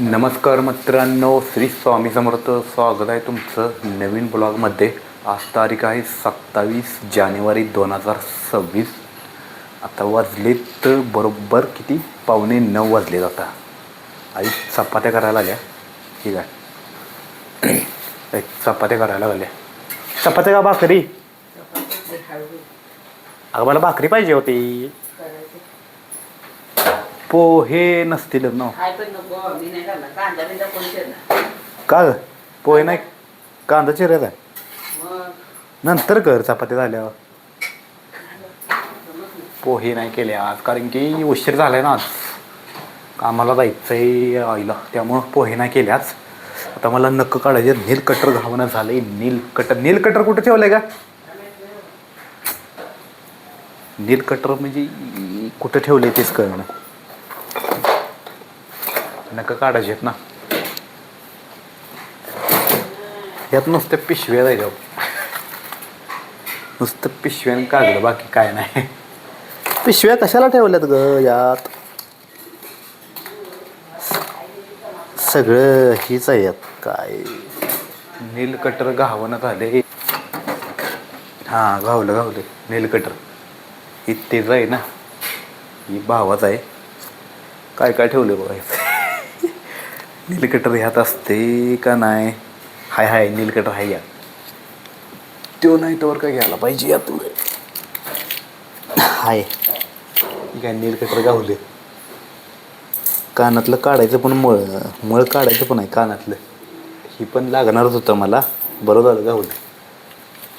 नमस्कार मित्रांनो श्री स्वामी समर्थ. स्वागत आहे तुमचं नवीन ब्लॉगमध्ये. आज तारीख आहे सत्तावीस जानेवारी दोन हजार सव्वीस. आता वाजलेत बरोबर किती? पावणे नऊ वाजलेत आता. आई चपात्या करायला आल्या ठीक आहे. एक चपात्या करायला लागल्या. चपात्या का भाकरी? अगं मला भाकरी पाहिजे होती. पोहे नसतीलच ना. का ग? पोहे नाही? कांदा चिरत आहे. नंतर कर चपात्या झाल्यावर. पोहे नाही केले आज कारण की उशीर झालाय ना आज. कामाला जायचंय आईला त्यामुळं पोहे नाही केले आज. आता मला नक्क काढायचे नील कटर घावणं झालंय नील कटर. नील कटर कुठं ठेवलंय का नील कटर म्हणजे कुठं ठेवलंय तेच कळणं. नक्क काढायचे आहेत ना. यात नुसत्या पिशव्या जायच्या नुसतं पिशव्याने काढलं बाकी काय नाही. पिशव्या कशाला ठेवल्यात ग यात? सगळं हीच आहे यात काय. नीलकटर घावणं झाले. हां घावलं घावलं. नीलकटर ही तेच आहे ना. ही भावाच आहे. काय काय ठेवलं बघा नीलकटर ह्यात असते का नाही? हाय हाय नीलकटर हाय या. तो नाही तर काय घ्यायला पाहिजे यात हाय. काय नीलकटर गावले? कानातलं काढायचं पण मळ मळ काढायचं पण आहे कानातलं. ही पण लागणारच होतं मला. बरं झालं गावलं.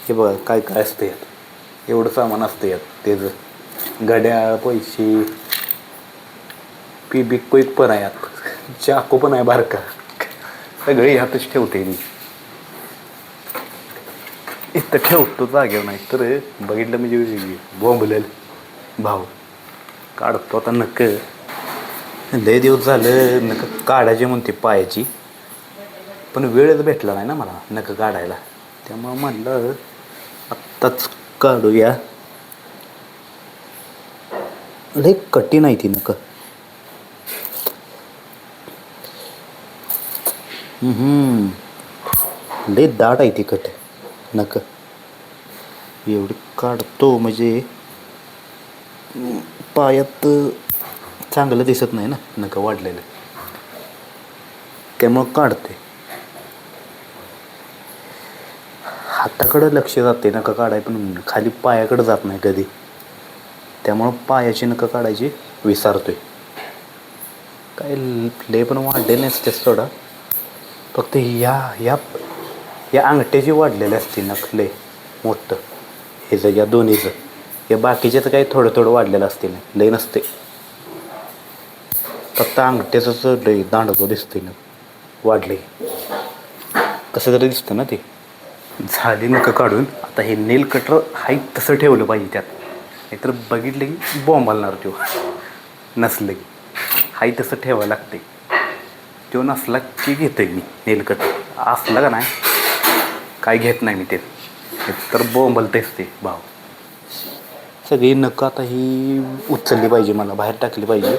हे बघा काय काय असतं यात? एवढं सामान असतं यात त्याचं घड्याळ पैसे. पिबिक कोईक पण आहे यात. चाकू पण आहे बारका. सगळी ह्यातच ठेवते मी. इथं ठेवतो जागेवर नाही तर बघितलं म्हणजे बोंबलेल. भाव काढतो आता नक लय दिवस झालं नक काढायची म्हणते पायाची. पण वेळच भेटला नाही ना मला नक काढायला. त्यामुळं म्हणलं आत्ताच काढूया. लय कठीण आहे ती नकं लय दाट आहे ती कट नक. एवढी काढतो म्हणजे पायात चांगलं दिसत नाही ना नक वाढलेलं. त्यामुळं काढते. हाताकडं लक्ष जाते नका काढाय पण खाली पायाकडं जात नाही कधी. त्यामुळं पायाची नकं काढायची विसारतोय. काय लय पण वाढले तेच थोडा फक्त या या या अंगठ्याची वाढलेले असते नखले लय मोठं. ह्याचं या दोन्हीचं या बाकीच्याचं काही थोडं थोडं वाढलेलं असते ना लय नसते. फक्त अंगठ्याचंच लय दांडगं दिसते ना वाढले. कसं तरी दिसतं ना ते. झाली नकं काढून आता हे नेल कटर हाय तसं ठेवलं पाहिजे त्यात. नाहीतर बघितलं की बॉम्ब आलणार तो. नसलं की. हाय तसं ठेवायला लागते. तो नसला की घेतोय मी नेलकत असला का नाही? काय घेत नाही मी ते. तर बोंबलतेच ते भाव सगळी नकं आता ही उचलली पाहिजे मला बाहेर टाकली पाहिजे.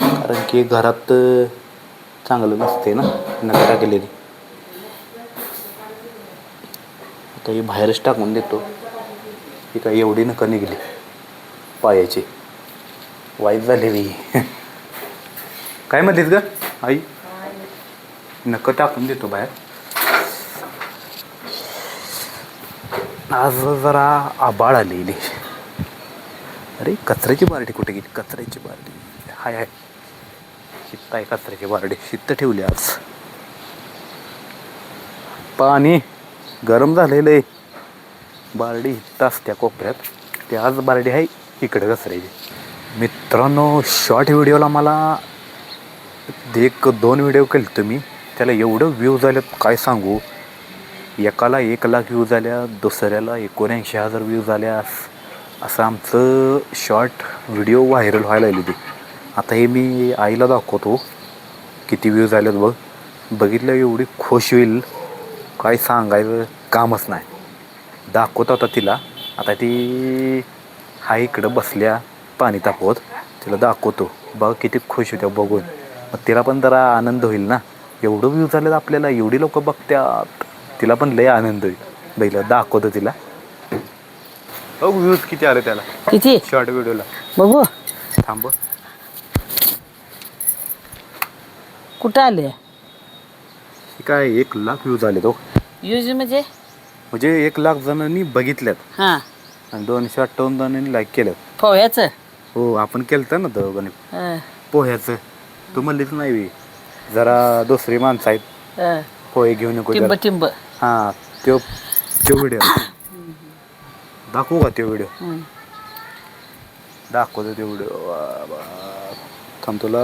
कारण की घरात चांगलं नसते ना नकं टाकलेली. आता ही बाहेरच टाकून देतो. ही काय एवढी नकं निघली? पायाची. वाईट झालेली. काय म्हणलीस ग? आई. नकं टाकून देतो बाहेर. आज जरा आबाळ आलेली. अरे कचऱ्याची बारडी कुठे गेली? कचऱ्याची बारडी. हाय हाय. शित्त आहे कचऱ्याची बारडी. शित्त ठेवली आज. पाणी गरम झालेलं आहे. बारडी हित्त असत्या कोपऱ्यात. ते आज बारडी आहे इकडे कचऱ्याची. मित्रांनो शॉर्ट व्हिडिओला मला एक दोन व्हिडिओ केले तुम्ही त्याला एवढं व्ह्यूज झालेत काय सांगू? एकाला एक लाख व्ह्यूज झाल्या दुसऱ्याला एकोणऐंशी हजार व्ह्यूज आल्या असं आमचं शॉर्ट व्हिडिओ व्हायरल व्हायला लागली ती. आता हे मी आईला दाखवतो. किती व्ह्यूज झालेत बघ. बघितलं एवढी खुश होईल. काय सांगायचं? कामच नाही. दाखवत आता तिला. आता ती हा इकडं बसल्या. पाणी तापवत. तिला दाखवतो. बघ किती खुश होत्या बघून. मग तिला पण जरा आनंद होईल ना. एवढं व्ह्यू झालं आपल्याला एवढी लोक बघत्यात. तिला पण लय आनंद होईल. बैल दाखवतो तिला. बघ व्ह्यूज किती आले त्याला. किती? शॉर्ट व्हिडिओला बघू. थांब कुठं आले? हे काय एक लाख व्ह्यूज आले तो यूज म्हणजे? म्हणजे एक लाख जणांनी बघितल्यात. हां. आणि दोनशे अठ्ठावन्न जणांनी लाईक केलं पोह्याचं? हो आपण केलं ना दोघांनी. हं, पोह्याचं. तू म्हणलीच नाही बी. जरा दुसरी माणसं आहेत हं. पोहे घेऊन नको टिंब जरा. टिंब हा त्यो त्यो व्हिडिओ दाखवू का त्यो व्हिडिओ हं. दाखवतो त्यो व्हिडिओ थांब तुला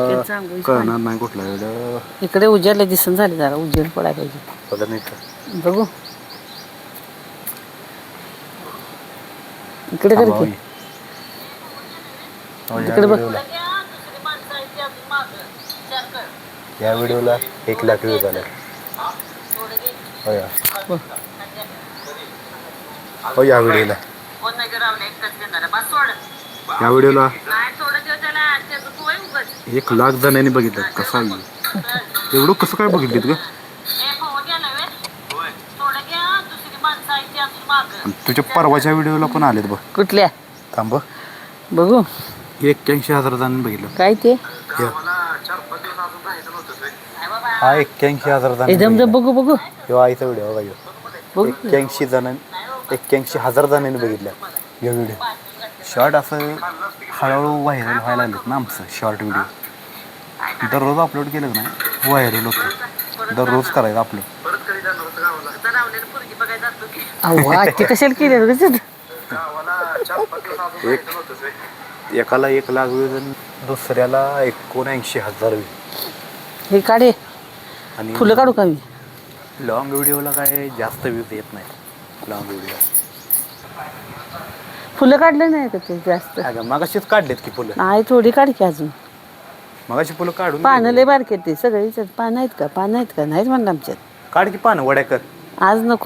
कळणार नाही कुठला व्हिडिओ इकडे उजेडला दिसून झाले जरा उजेड पडायला पाहिजे बघा नाही तर. बघू इकडे कर थांबा, की होय. हो, या बघ. व्हिडिओला या व्हिडिओला एक लाख व्ह्यूज आले. हो. हो या व्हिडिओला. या व्हिडिओला एक लाख जणांनी बघितलं. कसं एवढं कसं काय बघितलीत ग? तुझ्या परवाच्या व्हिडिओला पण आलेत बघ. कुठल्या? थांब बघ. बघू. एक्क्याऐंशी हजार जणांनी बघितलं. काय ते? हे. हा एक्क्याऐंशी हजार हे जमजम बघितलं. बघू बघू. ह्यो आईचा व्हिडिओ बघा ह्यो. बघू. एक्क्याऐंशी जणांनी एक्क्याऐंशी हजार जणांनी बघितलं हे व्हिडिओ शॉर्ट असं हळूहळू व्हायरल व्हायला लागलेत ना आमचं शॉर्ट व्हिडिओ दररोज अपलोड केलं नाही? व्हायरल होतं. दररोज करायचं अपलोड अहो कशाला केले रे गं? एक एकाला एक लाख व्ह्यूज आणि दुसऱ्याला एकोणऐंशी हजार व्ह्यू. हे काढे. आणि फुलं काढू का मी? लॉंग व्हिडिओला काय जास्त व्ह्यूज येत नाही. लॉंग व्हिडिओ फुलं काढले नाही का ते जास्त? अगं मगाशीच काढलेत की फुलं. नाही थोडी काढ की अजून. मगाशी फुलं काढून पानं. लय बारके ते सगळीच पानं आहेत का? पानं आहेत का? नाहीत म्हणलं आमच्यात. काढ की पानं वड्या कर. आज नको.